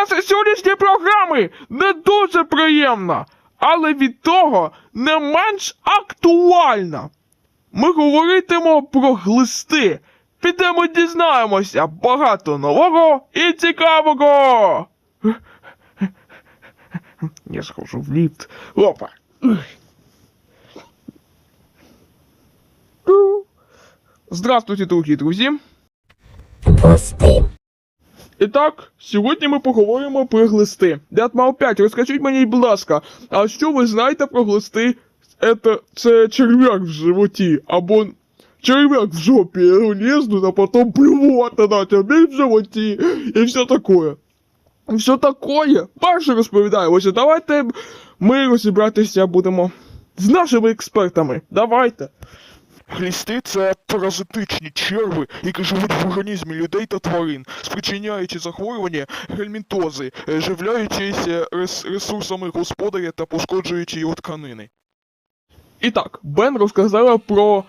презентація сьогоднішньої програми не дуже приємна, але від того не менш актуальна. Ми говоритимо про глисти. Підемо дізнаємося багато нового і цікавого. Я схожу в ліфт. Опа. Здравствуйте, дорогі друзі. І так, сьогодні ми поговоримо про глисти. Дятмал 5, розкажіть мені, будь ласка, а що ви знаєте про глисти? Это, це черв'як в животі, або черв'як в жопі лізнуть, а потом плювати на тебе в животі, і все такое. І все такое. Перше розповідаємося, давайте ми розібратися будемо з нашими експертами. Давайте. Глісти це паразитичні черви, які живуть в організмі людей та тварин, спричиняючи захворювання гельмінтози, е, живляючись е, рес- ресурсами господаря та пошкоджуючи його тканини. І так, Бен розказала про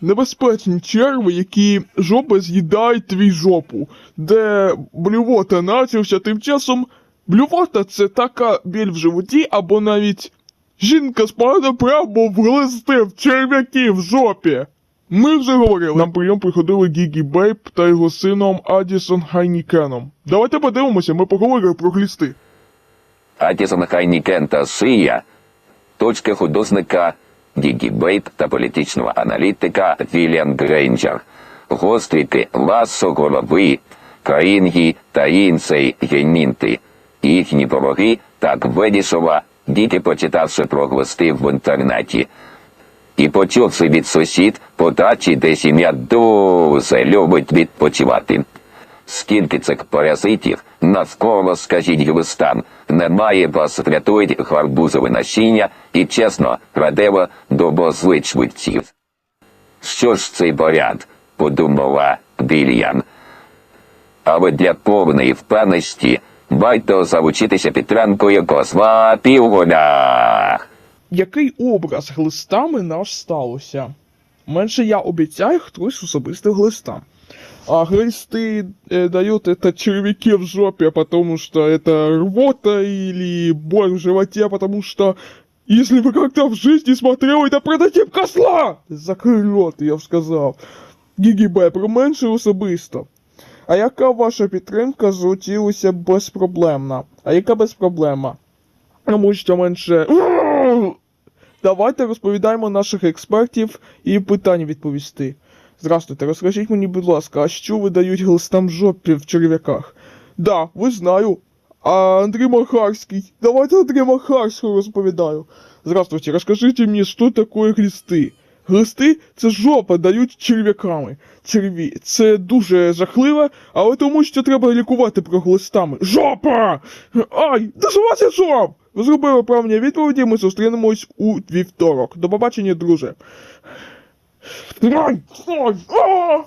небезпечні черви, які жопи з'їдають твій жопу, де блювота начався, тим часом блювота це така біль в животі або навіть Жінка спала прямо в глисти в черв'яки в жопі. Ми вже говорили. На прийом приходили Гігі Бейб та його сином Адісон Хайнікеном. Давайте подивимося, ми поговоримо про глісти. Атісон Хайнікен та Шия, точки художника Дігі Бейт та політичного аналітика Вільям Грейнджер, гострики ласо голови, Каїнгі та інший геймінти. Їхні вороги так вирішила, діти почитавши про глисти в інтернеті. І почувши від сусід подачі, де сім'я дуже любить відпочивати. Скільки цих паразитів навколо, скажіть глистам, немає вас врятують гарбузове насіння і чесно радево доброзичливців. Що ж цей поряд, подумала Вільям. Але для повної впевненості варто залучитися підтримкою козла півголя. Який образ глистами наш сталося? Менше я обіцяю хтось особисто глистам. А глисты э, дают это червяки в жопе, потому что это рвота или боль в животе, потому что если вы как-то в жизни смотрели, это прототип козла! Закрий рот, я б сказав. Гігібе, про менше особисто. А яка ваша підтримка зручилася безпроблемна? А яка безпроблемна? Тому що менше. Давайте розповідаємо наших експертів і питань відповісти. Здравствуйте, розкажіть мені, будь ласка, а що видають глистам жопі в черв'яках? Да, ви знаю. А Андрій Махарський. Давайте Андрій Махарського розповідаю. Здравствуйте, розкажіть мені, що таке глисти? Глисти це жопа дають черв'яками. Черві. Це дуже жахливо, але тому що треба лікувати про глистами. Жопа! Ай! Дозволься жоп! Ви зробили правильні відповіді, ми зустрінемось у вівторок. До побачення, друже. Ай! Ай!